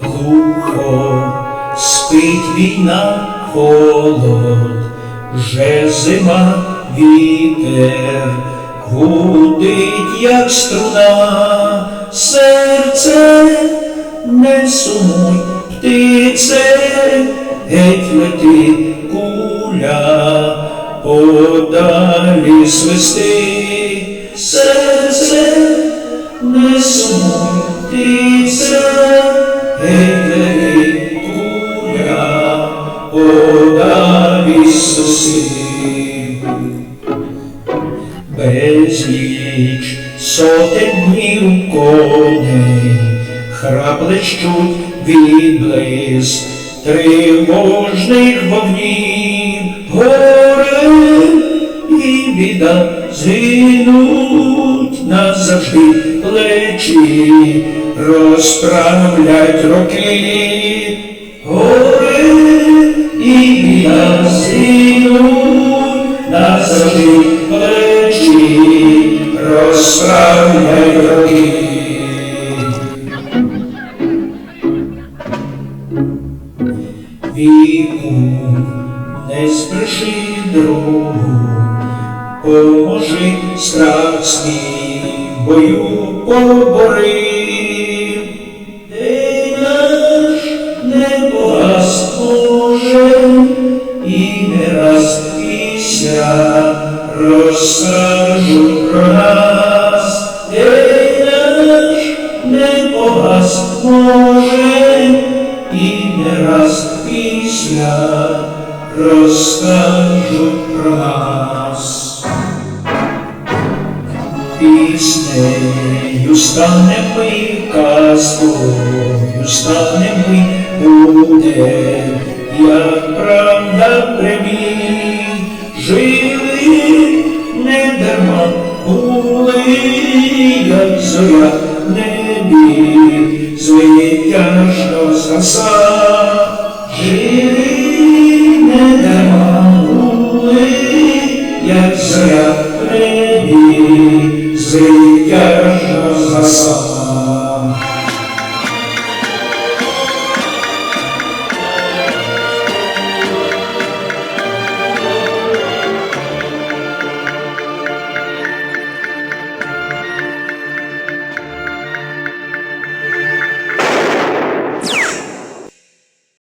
Глухо спить війна, холод, вже зима, вітер, гудить, як струна, серце не сумуй, птице, геть лети куля, подалі свисти, серце не сумуй, птице, геть лети куля, подалі свисти. Безліч сотень днів коней, храплещуть відблиск тривожних вогнів, горе і біда згинуть назавжди. Плечі, розправлять роки, горе і біда згинуть назавжди. Плечі, розправлять роки. Віку не сприши другу, поможи страх свій, бою побори. Ти наш не погас може, і не раз після розкажуть про нас. Ти наш не погас може, і не раз після розкажуть про нас. Піснею станем ми, казкою станем ми, буде, як правда прямі, жили не дарма, були, як зоря в небі, звитяжно заса, живі не дарма, були, як зря в небі, звитяжно згаса.